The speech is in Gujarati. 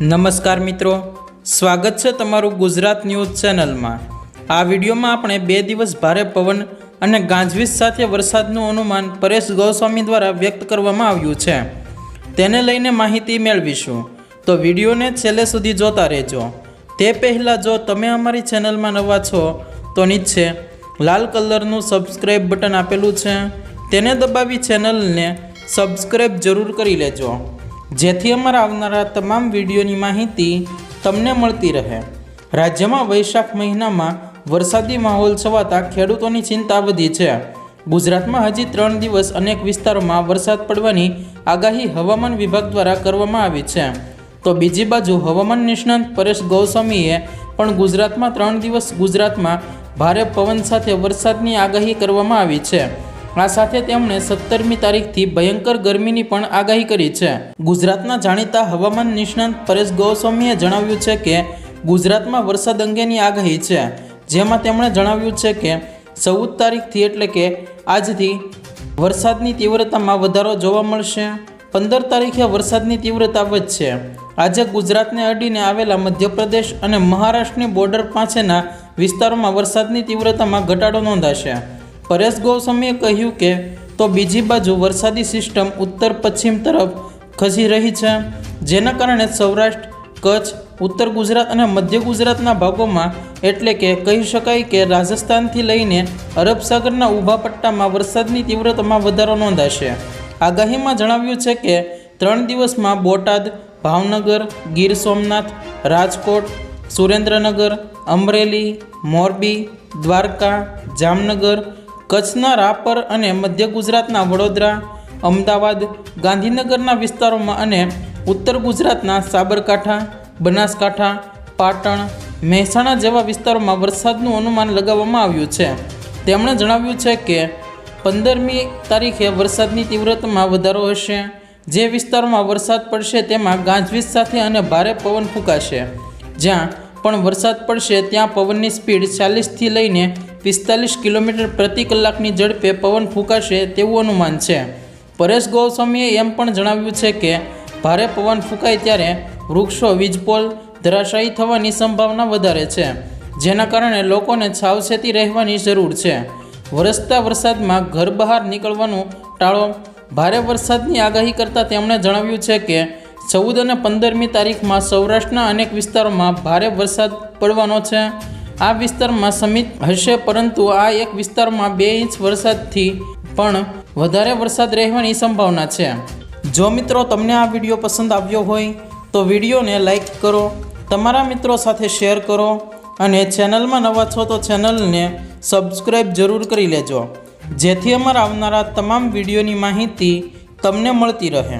નમસ્કાર મિત્રો, સ્વાગત છે તમારું ગુજરાત ન્યૂઝ ચેનલમાં. આ વિડીયોમાં આપણે બે દિવસ ભારે પવન અને ગાંજવીજ સાથે વરસાદનું અનુમાન પરેશ ગોસ્વામી દ્વારા વ્યક્ત કરવામાં આવ્યું છે. તેને લઈને માહિતી મેળવીશું. તો વિડીયોને છેલ્લે સુધી જોતા રહેજો. તે પહેલાં જો તમે અમારી ચેનલમાં નવા છો, તો નીચે લાલ કલરનું સબસ્ક્રાઈબ બટન આપેલું છે. તેને દબાવી ચેનલને સબસ્ક્રાઈબ જરૂર કરી લેજો. જેથી અમારા આવનારા તમામ વિડીયોની માહિતી તમને મળતી રહે. રાજ્યમાં વૈશાખ મહિનામાં વરસાદી માહોલ છવાતા ખેડૂતોની ચિંતા વધી છે. ગુજરાતમાં હજી ત્રણ દિવસ અનેક વિસ્તારોમાં વરસાદ પડવાની આગાહી હવામાન વિભાગ દ્વારા કરવામાં આવી છે. તો બીજી બાજુ હવામાન નિષ્ણાંત પરેશ ગૌસ્વામીએ પણ ગુજરાતમાં ત્રણ દિવસ ગુજરાતમાં ભારે પવન સાથે વરસાદની આગાહી કરવામાં આવી છે. આ સાથે તેમણે સત્તરમી તારીખથી ભયંકર ગરમીની પણ આગાહી કરી છે. ગુજરાતના જાણીતા હવામાન નિષ્ણાંત પરેશ ગોસ્વામીએ જણાવ્યું છે કે, ગુજરાતમાં વરસાદ અંગેની આગાહી છે. જેમાં તેમણે જણાવ્યું છે કે, ચૌદ તારીખથી એટલે કે આજથી વરસાદની તીવ્રતામાં વધારો જોવા મળશે. પંદર તારીખે વરસાદની તીવ્રતા વધશે. આજે ગુજરાતને અડીને આવેલા મધ્યપ્રદેશ અને મહારાષ્ટ્રની બોર્ડર પાસેના વિસ્તારોમાં વરસાદની તીવ્રતામાં ઘટાડો નોંધાશે. પરેશ ગોસ્વામીએ કહ્યું કે, તો બીજી બાજુ વરસાદી સિસ્ટમ ઉત્તર પશ્ચિમ તરફ ખસી રહી છે, જેના કારણે સૌરાષ્ટ્ર, કચ્છ, ઉત્તર ગુજરાત અને મધ્ય ગુજરાતના ભાગોમાં એટલે કે કહી શકાય કે રાજસ્થાનથી લઈને અરબ સાગરના ઊભા પટ્ટામાં વરસાદની તીવ્રતામાં વધારો નોંધાશે. આગાહીમાં જણાવ્યું છે કે, ત્રણ દિવસમાં બોટાદ, ભાવનગર, ગીર સોમનાથ, રાજકોટ, સુરેન્દ્રનગર, અમરેલી, મોરબી, દ્વારકા, જામનગર કચ્છના રાપર અને મધ્ય ગુજરાતના વડોદરા, અમદાવાદ, ગાંધીનગરના વિસ્તારોમાં અને ઉત્તર ગુજરાતના સાબરકાંઠા, બનાસકાંઠા, પાટણ, મહેસાણા જેવા વિસ્તારોમાં વરસાદનું અનુમાન લગાવવામાં આવ્યું છે. તેમણે જણાવ્યું છે કે પંદરમી તારીખે વરસાદની તીવ્રતામાં વધારો હશે. જે વિસ્તારોમાં વરસાદ પડશે તેમાં ગાજવીજ સાથે અને ભારે પવન ફૂંકાશે. જ્યાં પણ વરસાદ પડશે ત્યાં પવનની સ્પીડ ચાલીસથી લઈને પિસ્તાલીસ કિલોમીટર પ્રતિ કલાકની ઝડપે પવન ફૂંકાશે તેવું અનુમાન છે. પરેશ ગોસ્વામીએ એમ પણ જણાવ્યું છે કે, ભારે પવન ફૂંકાય ત્યારે વૃક્ષો વીજપોલ ધરાશાયી થવાની સંભાવના વધારે છે, જેના કારણે લોકોને સાવચેતી રહેવાની જરૂર છે. વરસતા વરસાદમાં ઘર બહાર નીકળવાનું ટાળો. ભારે વરસાદની આગાહી કરતાં તેમણે જણાવ્યું છે કે, ચૌદ અને પંદરમી તારીખમાં સૌરાષ્ટ્રના અનેક વિસ્તારોમાં ભારે વરસાદ પડવાનો છે. આ વિસ્તારમાં સમિત હશે, પરંતુ આ એક વિસ્તારમાં બે ઇંચ વરસાદથી પણ વધારે વરસાદ રહેવાની સંભાવના છે. જો મિત્રો તમને આ વીડિયો પસંદ આવ્યો હોય, તો વિડીયોને લાઈક કરો, તમારા મિત્રો સાથે શેર કરો અને ચેનલમાં નવા છો તો ચેનલને સબસ્ક્રાઈબ જરૂર કરી લેજો. જેથી અમારા આવનારા તમામ વિડીયોની માહિતી તમને મળતી રહે.